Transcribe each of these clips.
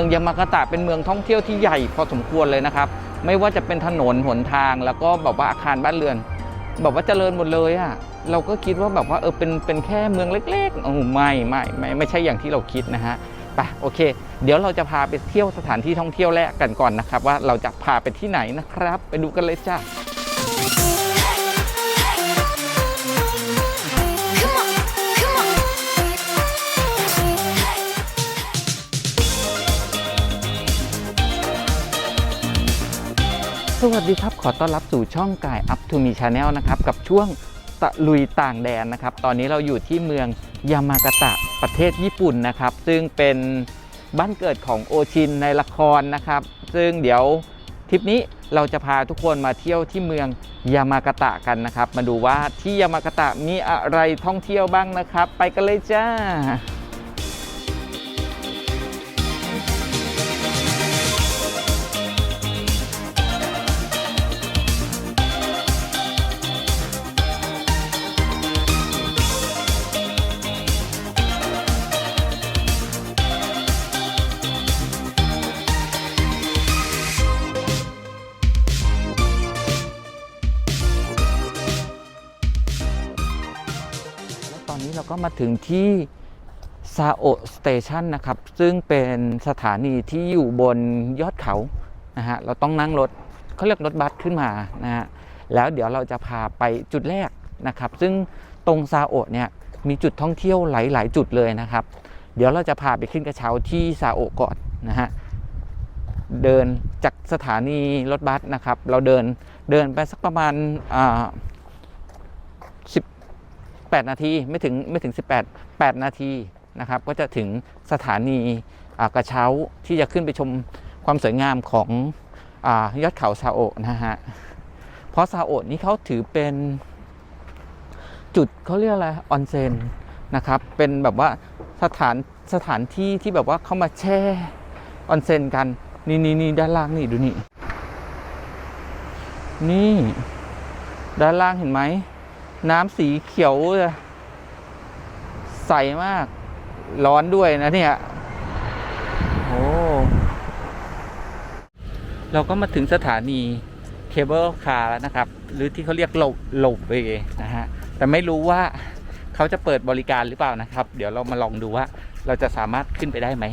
องยามากาตะเป็นเมืองท่องเที่ยวที่ใหญ่พอสมควรเลยนะครับ ไม่ว่าจะเป็นถนนหนทางแล้วก็แบบว่าอาคารบ้านเรือนแบบว่าเจริญหมดเลยอะ่ะเราก็คิดว่าแบบว่าเออเป็นเป็นแค่เมืองเล็กๆโอ้ไม่ไม่ไม่ไม่ใช่อย่างที่เราคิดนะฮะไปโอเค เดี๋ยวเราจะพาไปเที่ยวสถานที่ท่องเที่ยวแรกกันก่อนนะครับ ว่าเราจะพาไปที่ไหนนะครับ ไปดูกันเลยจ้า สวัสดีครับ ขอต้อนรับสู่ช่องกาย Up to Me Channel นะครับ กับช่วงตะลุยต่างแดนนะครับ ตอนนี้เราอยู่ที่เมืองยามากาตะประเทศญี่ปุ่นนะครับ ซึ่งเป็นบ้านเกิดของโอชินในละครนะครับ ซึ่งเดี๋ยวทริปนี้เราจะพาทุกคนมาเที่ยวที่เมืองยามากาตะกันนะครับ มาดูว่าที่ยามากาตะมีอะไรท่องเที่ยวบ้างนะครับ ไปกันเลยจ้า ตอนนี้เราก็มาถึงที่ซาโอสเตชันนะครับ ซึ่งเป็นสถานีที่อยู่บนยอดเขานะฮะเราต้องนั่งรถเขาเรียกรถบัสขึ้นมานะฮะแล้วเดี๋ยวเราจะพาไปจุดแรกนะครับ ซึ่งตรงซาโอเนี่ยมีจุดท่องเที่ยวหลาย ๆ จุดเลยนะครับ เดี๋ยวเราจะพาไปขึ้นกระเช้าที่ซาโอก่อนนะฮะเดินจากสถานีรถบัสนะครับ เราเดินเดินไปสักประมาณอ่า 8 นาทีไม่ถึงไม่ถึง 18 8 นาทีนะครับก็จะถึงสถานีอากระเช้าที่จะขึ้นไปชมความสวยงามของอยอดเขาซาโอะนะฮะเพราะซาโอะนี่เขาถือเป็นจุดเขาเรียกอะไรออนเซนนะครับเป็นแบบว่าสถานสถานที่ที่แบบว่าเข้ามาแช่ออนเซนกันนี่นี่นี่ด้านล่างนี่ดูนี่นี่ ด้านล่างเห็นไหม น้ำสีเขียว ใสมาก ร้อนด้วยนะเนี่ยโอ้เราก็มาถึงสถานีเคเบิลคาร์แล้วนะครับ หรือที่เขาเรียกโลบโลบเวนะฮะ แต่ไม่รู้ว่าเขาจะเปิดบริการหรือเปล่านะครับ เดี๋ยวเรามาลองดูว่าเราจะสามารถขึ้นไปได้ไหม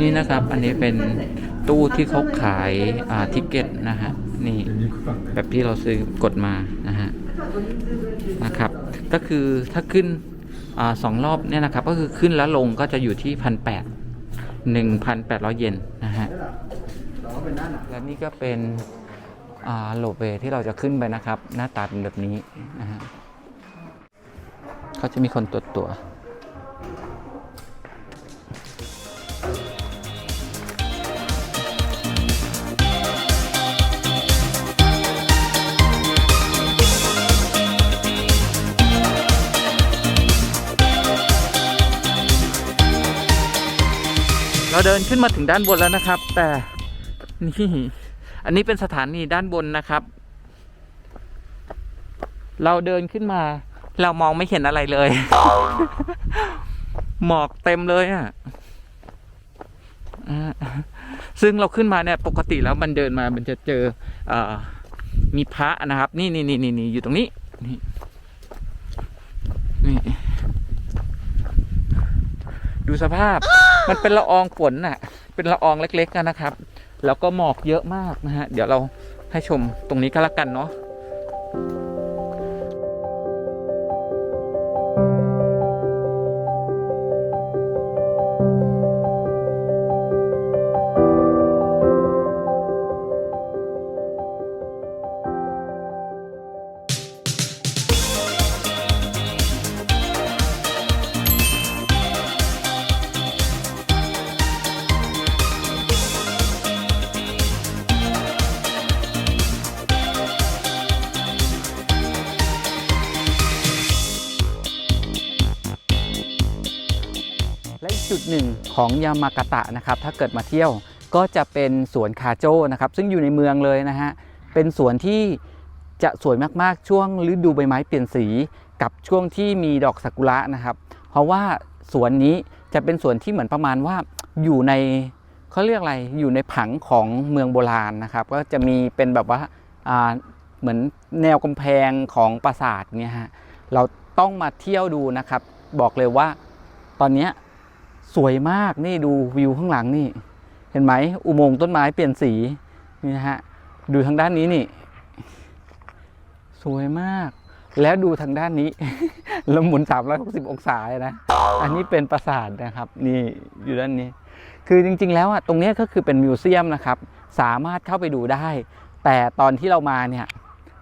นี่นะครับ อันนี้เป็นตู้ที่เขาขายอ่าทิเก็ตนะฮะ นี่แบบที่เราซื้อกดมานะฮะ นะครับ ก็คือถ้าขึ้นอาสองรอบเนี่ยนะครับ ก็คือขึ้นแล้วลงก็จะอยู่ที่พันแปดหนึ่งพันแปดร้อยเยนนะฮะ และนี่ก็เป็นอ่าโลเบที่เราจะขึ้นไปนะครับ หน้าตาเป็นแบบนี้นะฮะเขาจะมีคนตรวจตัว เราเดินขึ้นมาถึงด้านบนแล้วนะครับ แต่นี่อันนี้เป็นสถานีด้านบนนะครับ เราเดินขึ้นมา เรามองไม่เห็นอะไรเลย หมอกเต็มเลยอะซึ่งเราขึ้นมาเนี่ยปกติแล้วมันเดินมามันจะเจอเออมีพระนะครับนี่นี่นี่นี่นี่อยู่ตรงนี้นี่นี่ดูสภาพ มันเป็นละอองฝนน่ะ เป็นละอองเล็กๆกันนะครับ แล้วก็หมอกเยอะมากนะฮะ เดี๋ยวเราให้ชมตรงนี้ก็แล้วกันเนาะ จุดหนึ่งของยามากาตะนะครับถ้าเกิดมาเที่ยวก็จะเป็นสวนคาโจนะครับซึ่งอยู่ในเมืองเลยนะฮะเป็นสวนที่จะสวยมากๆช่วงฤดูใบไม้เปลี่ยนสีกับช่วงที่มีดอกซากุระนะครับ เพราะว่าสวนนี้จะเป็นสวนที่เหมือนประมาณว่าอยู่ในเขาเรียกอะไรอยู่ในผังของเมืองโบราณนะครับ ก็จะมีเป็นแบบว่าาเหมือนแนวกำแพงของปราสาทเนี่ยฮะเราต้องมาเที่ยวดูนะครับ บอกเลยว่าตอนนี้ วยมากนี่ดูวิวข้างหลังนี่ เห็นไหมอุโมงค์ต้นไม้เปลี่ยนสีนี่นะฮะดูทางด้านนี้นี่ สวยมาก แล้วดูทางด้านนี้เราหมุน 360 องศาเลยนะ อันนี้เป็นปราสาทนะครับ นี่อยู่ด้านนี้ คือจริง ๆ แล้วอะตรงเนี้ยก็คือเป็นมิวเซียมนะครับ สามารถเข้าไปดูได้ แต่ตอนที่เรามาเนี่ย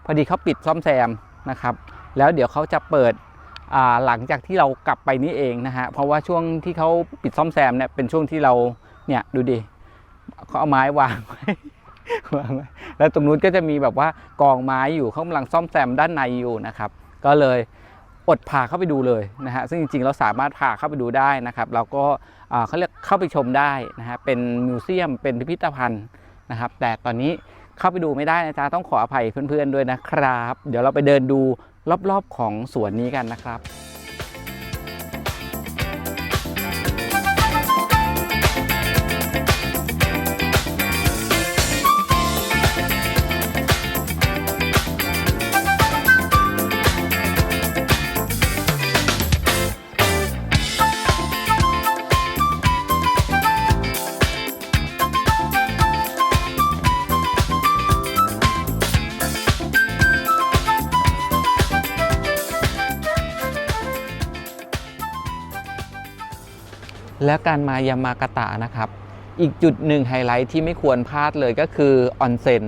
พอดีเขาปิดซ่อมแซมนะครับ แล้วเดี๋ยวเขาจะเปิด หลังจากที่เรากลับไปนี่เองนะฮะเพราะว่าช่วงที่เขาปิดซ่อมแซมเนี่ยเป็นช่วงที่เราเนี่ยดูดิเขาเอาไม้วางไว้วางไว้แล้วตรงนู้นก็จะมีแบบว่ากองไม้อยู่เขากำลังซ่อมแซมด้านในอยู่นะครับ ก็เลยอดพาเข้าไปดูเลยนะฮะซึ่งจริงๆเราสามารถพาเข้าไปดูได้นะครับเราก็เขาเรียกเข้าไปชมได้นะฮะเป็นมิวเซียมเป็นพิพิธภัณฑ์นะครับ แต่ตอนนี้เข้าไปดูไม่ได้นะจ๊ะต้องขออภัยเพื่อนๆด้วยนะครับ เดี๋ยวเราไปเดินดู รอบๆของสวนนี้กันนะครับ และการมายามากาตะนะครับ อีกจุดหนึ่งไฮไลท์ที่ไม่ควรพลาดเลยก็คือออนเซ็น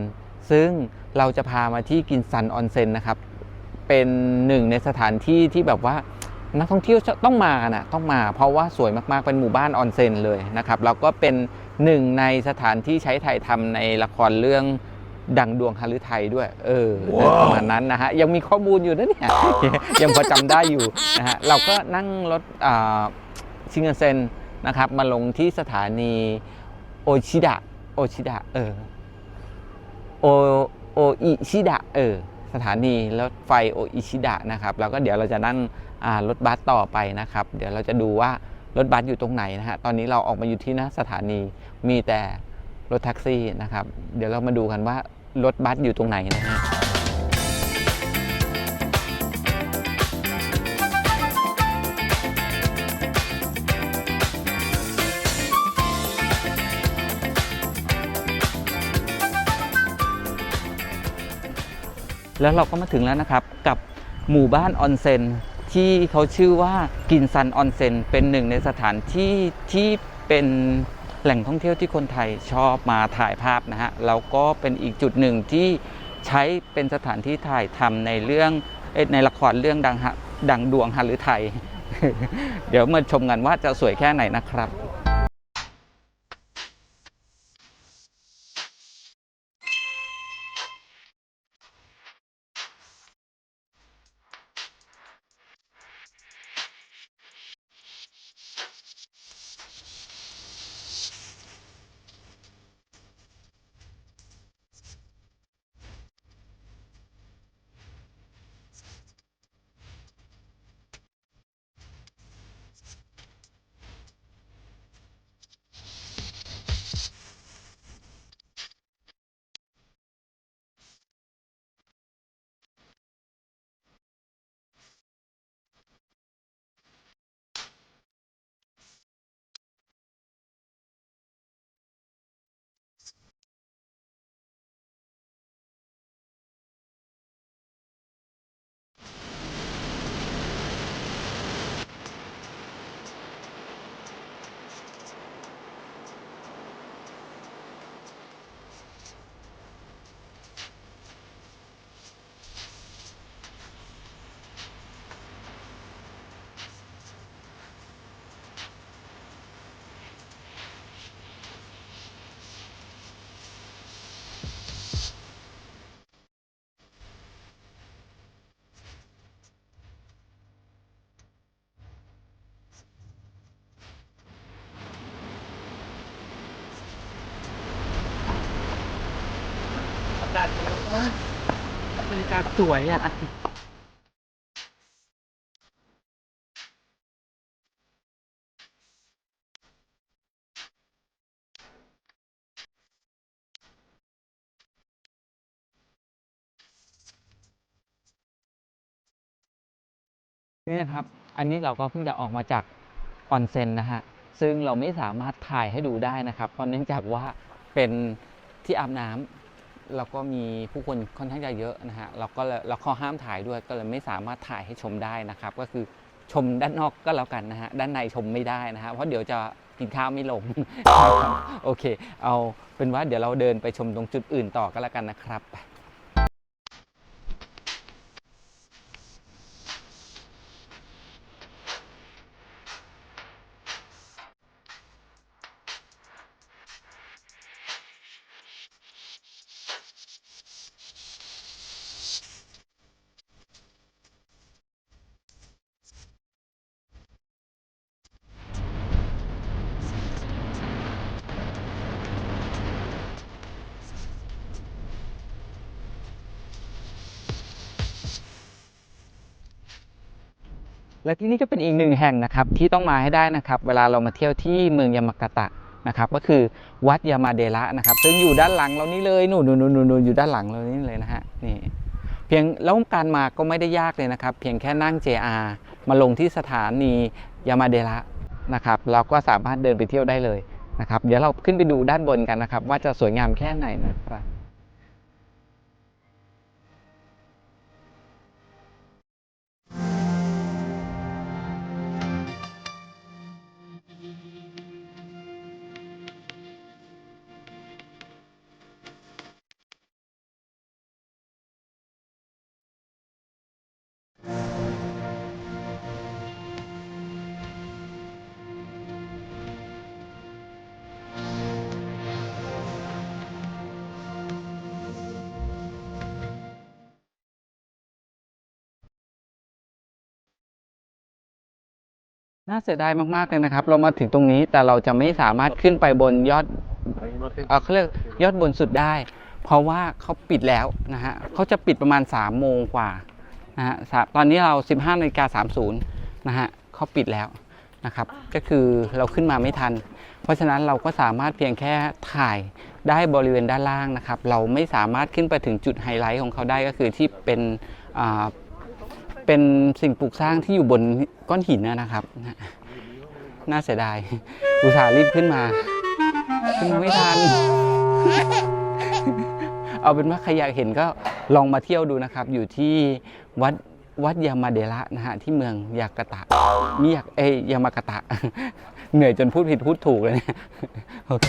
ซึ่งเราจะพามาที่กินซันออนเซ็นนะครับ เป็นหนึ่งในสถานที่ที่แบบว่านักท่องเที่ยวต้องมานะต้องมา เพราะว่าสวยมากๆ เป็นหมู่บ้านออนเซ็นเลยนะครับแล้วก็เป็นหนึ่งในสถานที่ใช้ถ่ายทำในละครเรื่องดังดวงฮารุไทยด้วย เออประมาณนั้นนะฮะ ยังมีข้อมูลอยู่นะเนี่ย ยังพอจำได้อยู่นะฮะ เราก็นั่งรถอ่าชิงเซน นะครับมาลงที่สถานีโอชิดะโอชิดะเออโอโออิชิดะเออสถานีรถไฟโออิชิดะนะครับแล้วก็เดี๋ยวเราจะนั่งรถบัสต่อไปนะครับ เดี๋ยวเราจะดูว่ารถบัสอยู่ตรงไหนนะฮะตอนนี้เราออกมาอยู่ที่หน้าสถานีมีแต่รถแท็กซี่นะครับ เดี๋ยวเรามาดูกันว่ารถบัสอยู่ตรงไหนนะฮะ แล้วเราก็มาถึงแล้วนะครับกับหมู่บ้านออนเซ็นที่เขาชื่อว่ากินซันออนเซ็นเป็นหนึ่งในสถานที่ที่เป็นแหล่งท่องเที่ยวที่คนไทยชอบมาถ่ายภาพนะฮะแล้วก็เป็นอีกจุดหนึ่งที่ใช้เป็นสถานที่ถ่ายทำในเรื่องในละครเรื่องดังฮะดังดวงฮาลือไทยเดี๋ยวมาชมกันว่าจะสวยแค่ไหนนะครับากสวยอะ นี่นะครับ อันนี้เราก็เพิ่งจะออกมาจากออนเซ็นนะฮะ ซึ่งเราไม่สามารถถ่ายให้ดูได้นะครับ เพราะเนื่องจากว่าเป็นที่อาบน้ำ แล้วก็มีผู้คนค่อนข้างจะเยอะนะฮะเราก็เลยเราข้อห้ามถ่ายด้วยก็เลยไม่สามารถถ่ายให้ชมได้นะครับ ก็คือชมด้านนอกก็แล้วกันนะฮะด้านในชมไม่ได้นะฮะเพราะเดี๋ยวจะกินข้าวไม่ลง โอเค เอาเป็นว่าเดี๋ยวเราเดินไปชมตรงจุดอื่นต่อก็แล้วกันนะครับ และที่นี่ก็เป็นอีกหนึ่งแห่งนะครับที่ต้องมาให้ได้นะครับ เวลาเรามาเที่ยวที่เมืองยามากาตะนะครับก็คือวัดยามาเดระนะครับ ซึ่งอยู่ด้านหลังเรานี่เลยนู่นนู่นนู่นนู่นอยู่ด้านหลังเรานี่เลยนะฮะนี่เพียงแล้วการมาก็ไม่ได้ยากเลยนะครับ เพียงแค่นั่ง JR มาลงที่สถานียามาเดระนะครับเราก็สามารถเดินไปเที่ยวได้เลยนะครับ เดี๋ยวเราขึ้นไปดูด้านบนกันนะครับ ว่าจะสวยงามแค่ไหนนะครับ น่าเสียดายมากๆเลยนะครับ เรามาถึงตรงนี้แต่เราจะไม่สามารถขึ้นไปบนยอดเอ่อเขาเรียกยอดบนสุดได้ เพราะว่าเขาปิดแล้วนะฮะเขาจะปิดประมาณ3ามโมงกว่านะฮะสาตอนนี้เรา 15นาฬิกาสามศูนย์นะฮะเขาปิดแล้วนะครับ ก็คือเราขึ้นมาไม่ทัน เพราะฉะนั้นเราก็สามารถเพียงแค่ถ่ายได้บริเวณด้านล่างนะครับ เราไม่สามารถขึ้นไปถึงจุดไฮไลท์ของเขาได้ก็คือที่เป็นอ่า เป็นสิ่งปลูกสร้างที่อยู่บนก้อนหินนะครับ น่าเสียดาย อุตส่าห์รีบขึ้นมา ขึ้นมาไม่ทัน เอาเป็นว่าใครอยากเห็นก็ลองมาเที่ยวดูนะครับ อยู่ที่วัดวัดยามาเดระนะฮะที่เมืองยากาตะมิยากเอยยามากาตะ เหนื่อยจนพูดผิดพูดถูกเลยเนี่ย โอเค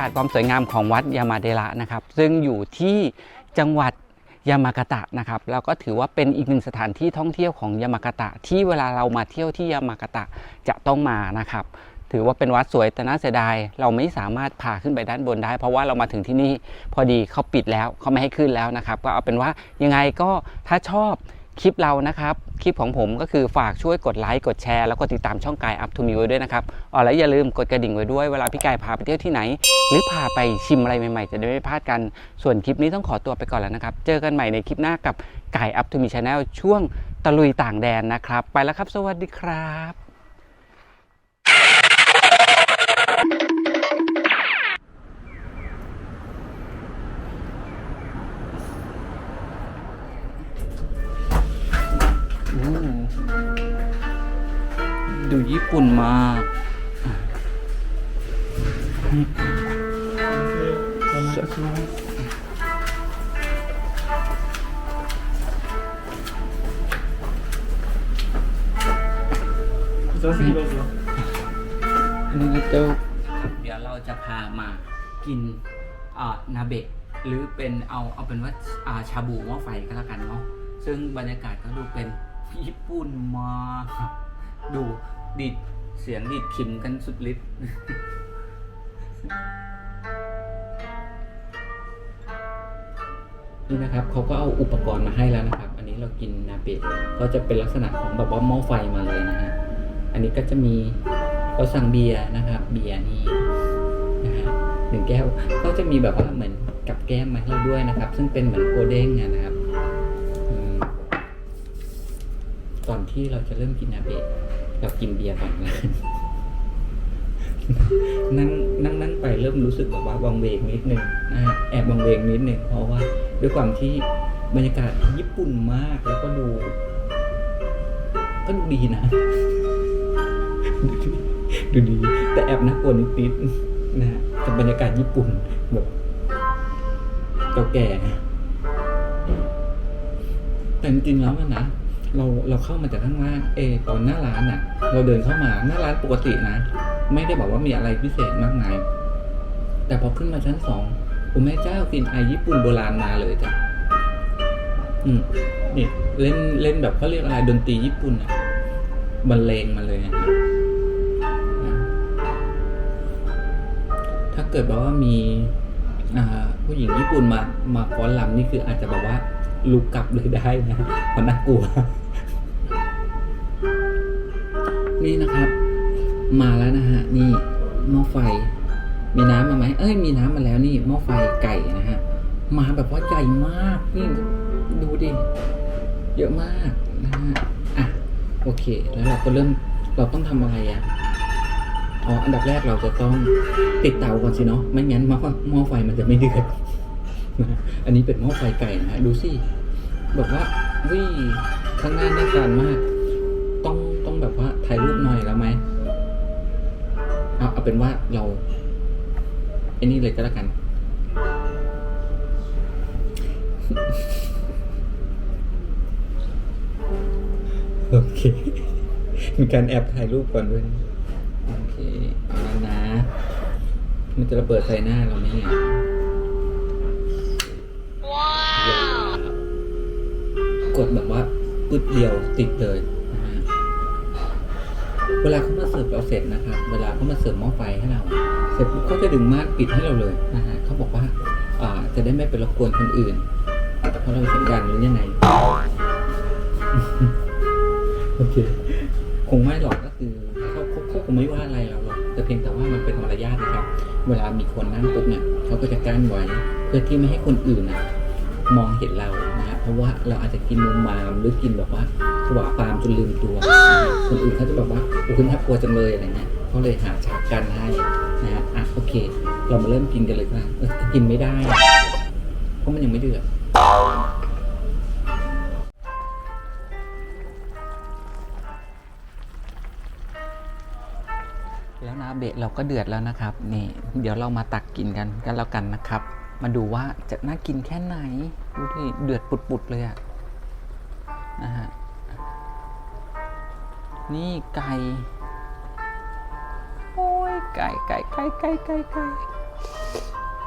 ก็เป็นบรรยากาศความสวยงามของวัดยามาเดระนะครับ ซึ่งอยู่ที่จังหวัดยามากาตะนะครับแล้วก็ถือว่าเป็นอีกหนึ่งสถานที่ท่องเที่ยวของยามากาตะ ที่เวลาเรามาเที่ยวที่ยามากาตะจะต้องมานะครับ ถือว่าเป็นวัดสวยแต่น่าเสียดายเราไม่สามารถพาขึ้นไปด้านบนได้ เพราะว่าเรามาถึงที่นี่พอดีเขาปิดแล้วเขาไม่ให้ขึ้นแล้วนะครับ ก็เอาเป็นว่ายังไงก็ถ้าชอบ คลิปเรานะครับ คลิปของผมก็คือฝากช่วยกดไลค์ กดแชร์ แล้วก็ติดตามช่องกายอัพทูมิไว้ด้วยนะครับอ๋อแล้วอย่าลืมกดกระดิ่งไว้ด้วย เวลาพี่กายพาไปเที่ยวที่ไหน หรือพาไปชิมอะไรใหม่ๆ จะได้ไม่พลาดกัน ส่วนคลิปนี้ต้องขอตัวไปก่อนแล้วนะครับ เจอกันใหม่ในคลิปหน้ากับกายอัพทูมิชาแนลช่วงตะลุยต่างแดนนะครับ ไปแล้วครับ สวัสดีครับ ปุ่นมากนี่เจ้าเดี๋ยวเราจะพามากินอ่านาเบะหรือเป็นเอาเอาเป็นว่าอ่าชาบูหม้อไฟก็แล้วกันเนาะซึ่งบรรยากาศก็ดูเป็นญี่ปุ่นมากดู ดิดเสียงดิดคิมกันสุดฤทธิ์นี่นะครับเขาก็เอาอุปกรณ์มาให้แล้วนะครับ อันนี้เรากินนาเบะก็จะเป็นลักษณะของแบบว่าหม้อไฟมาเลยนะฮะอันนี้ก็จะมีเราสั่งเบียร์นะครับเบียร์นี่นะฮะหนึ่งแก้วก็จะมีแบบว่าเหมือนกับแก้มมาให้เราด้วยนะครับ ซึ่งเป็นเหมือนโคเด้งนะครับอืมก่อนที่เราจะเริ่มกินนาเบะ เรากินเบียร์ก่อนนะนั่งนั่งนั่งไปเริ่มรู้สึกแบบว่าวังเวงนิดนึงนะฮะแอบวังเวงนิดนึงเพราะว่า ด้วยความที่บรรยากาศญี่ปุ่นมากแล้วก็ดู ก็ดูดีนะ ดูดี แต่แอบน่ากลัวนิดๆนะฮะกับบรรยากาศญี่ปุ่นแบบเก่าแก่แต่จริงๆแล้วนะ เราเราเข้ามาจากข้างล่างเอตอนหน้าร้านอะ เราเดินเข้ามาหน้าร้านปกตินะ ไม่ได้บอกว่ามีอะไรพิเศษมากมาย แต่พอขึ้นมาชั้นสองโอ้แม่เจ้ากลินไอญี่ปุ่นโบราณมาเลยจ้ะอืมนี่เล่นเล่นแบบเขาเรียกอะไรดนตรีญี่ปุ่นอะบรรเลงมาเลยนะถ้าเกิดแบบว่ามีผู้หญิงญี่ปุ่นมามาฟ้อนรำนี่คืออาจจะแบบว่าลุกกลับเลยได้นะเพราะน่ากลัว นี่นะครับ มาแล้วนะฮะนี่หม้อไฟ มีน้ำมาไหมเอ้ยมีน้ำมาแล้วนี่หม้อไฟไก่นะฮะมาแบบว่าใหญ่มากนี่ดูดิเยอะมากนะฮะอะโอเค แล้วเราก็เริ่มเราต้องทำอะไรอะอ๋ออันดับแรกเราจะต้องติดเตาก่อนสิเนาะไม่งั้นหม้อหม้อไฟมันจะไม่เดือดอันนี้เป็นหม้อไฟไก่นะฮะดูสิแบบว่าวิข้างหน้าน่าทานมาก เอาเอาเป็นว่าเราไอ้นี่เลยก็แล้วกัน โอเคมีการแอบถ่ายรูปก่อนด้วยนะโอเค เอาแล้วนะ มันจะระเบิดใส่หน้าเราไหมเนี่ยว้าวกดแบบว่าปึ๊ดเดียวติดเลยนะฮะ เวลาเขามาเสิร์ฟเราเสร็จนะครับ เวลาเขามาเสิร์ฟหม้อไฟให้เรา เสร็จปุ๊บเขาจะดึงม่านปิดให้เราเลยนะฮะเขาบอกว่าอ่าจะได้ไม่ไปรบกวนคนอื่น เพราะเราเสียงดังหรือยังไงโอเค คงไม่หรอกก็คือเขาเขาเขาคงไม่ว่าอะไรเราหรอก แต่เพียงแต่ว่ามันเป็นมารยาทนะครับ เวลามีคนนั่งปุ๊บเนี่ยเขาก็จะกั้นไว้ เพื่อที่ไม่ให้คนอื่นนะมองเห็นเรานะฮะเพราะว่าเราอาจจะกินมุมมามหรือกินแบบว่า สวาปามจนลืมตัว คนอื่นเขาจะแบบว่าโอ้คุณน่ากลัวจังเลยอะไรเงี้ยเขาเลยหาฉากกันให้นะฮะอะโอเค เรามาเริ่มกินกันเลยนะเออกินไม่ได้ เพราะมันยังไม่เดือดแล้วนาเบะเราก็เดือดแล้วนะครับ นี่ เดี๋ยวเรามาตักกินกันกันแล้วกันนะครับ มาดูว่าจะน่ากินแค่ไหนดูดิเดือดปุดๆเลยอะนะฮะ นี่ไก่ โอ้ยไก่ไก่ไก่ไก่ไก่ไก่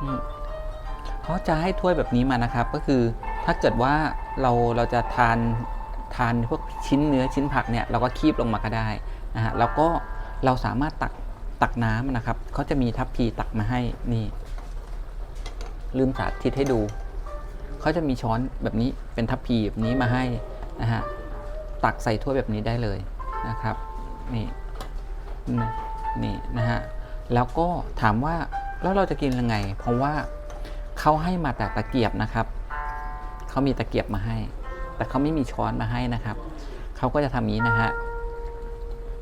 นี่เขาจะให้ถ้วยแบบนี้มานะครับ ก็คือถ้าเกิดว่าเราเราจะทานทานพวกชิ้นเนื้อชิ้นผักเนี่ยเราก็คีบลงมาก็ได้นะฮะแล้วก็เราสามารถตักตักน้ำนะครับเขาจะมีทัพพีตักมาให้นี่ ลืมสาธิตให้ดูเขาจะมีช้อนแบบนี้เป็นทัพพีแบบนี้มาให้นะฮะตักใส่ถ้วยแบบนี้ได้เลย นะครับนี่นี่นะฮะแล้วก็ถามว่าแล้วเราจะกินยังไง เพราะว่าเขาให้มาแต่ตะเกียบนะครับเขามีตะเกียบมาให้ แต่เขาไม่มีช้อนมาให้นะครับเขาก็จะทำนี้นะฮะ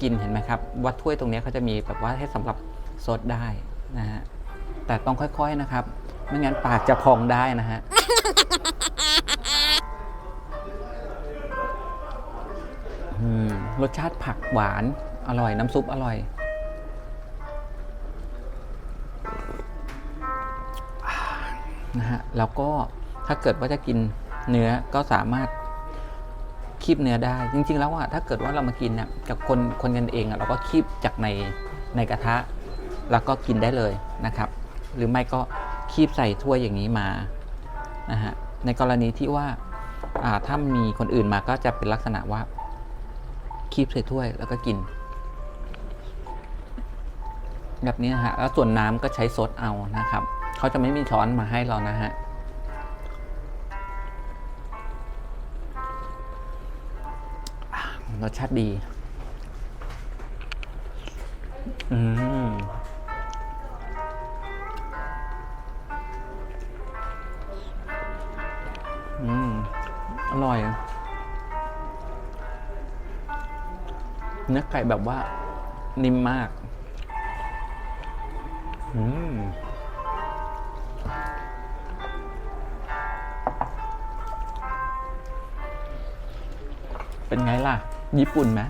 กินเห็นไหมครับว่าถ้วยตรงนี้เขาจะมีแบบว่าให้สำหรับซดได้นะฮะแต่ต้องค่อยๆนะครับ ไม่งั้นปากจะพองได้นะฮะ รสชาติผักหวาน อร่อยน้ำซุปอร่อย นะฮะ แล้วก็ถ้าเกิดว่าจะกินเนื้อก็สามารถคีบเนื้อได้ จริง ๆ แล้วอะถ้าเกิดว่าเรามากินเนี่ยกับคนคนกันเองอะเราก็คีบจากในในกระทะ แล้วก็กินได้เลยนะครับ หรือไม่ก็คีบใส่ถ้วยอย่างนี้มานะฮะในกรณีที่ว่าถ้ามีคนอื่นมาก็จะเป็นลักษณะว่า คีบใส่ถ้วยแล้วก็กิน แบบนี้นะฮะแล้วส่วนน้ำก็ใช้ซดเอานะครับเขาจะไม่มีช้อนมาให้เรานะฮะรสชาติดี อืม อืม อร่อย เนื้อไก่แบบว่านิ่มมาก อืมเป็นไงล่ะ ญี่ปุ่นไหม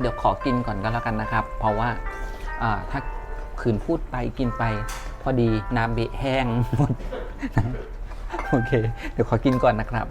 เดี๋ยวขอกินก่อนก็แล้วกันนะครับ เพราะว่าอ่าถ้าคืนพูดไปกินไป พอดีน้ำเบะแห้งหมด โอเค เดี๋ยวขอกินก่อนนะครับ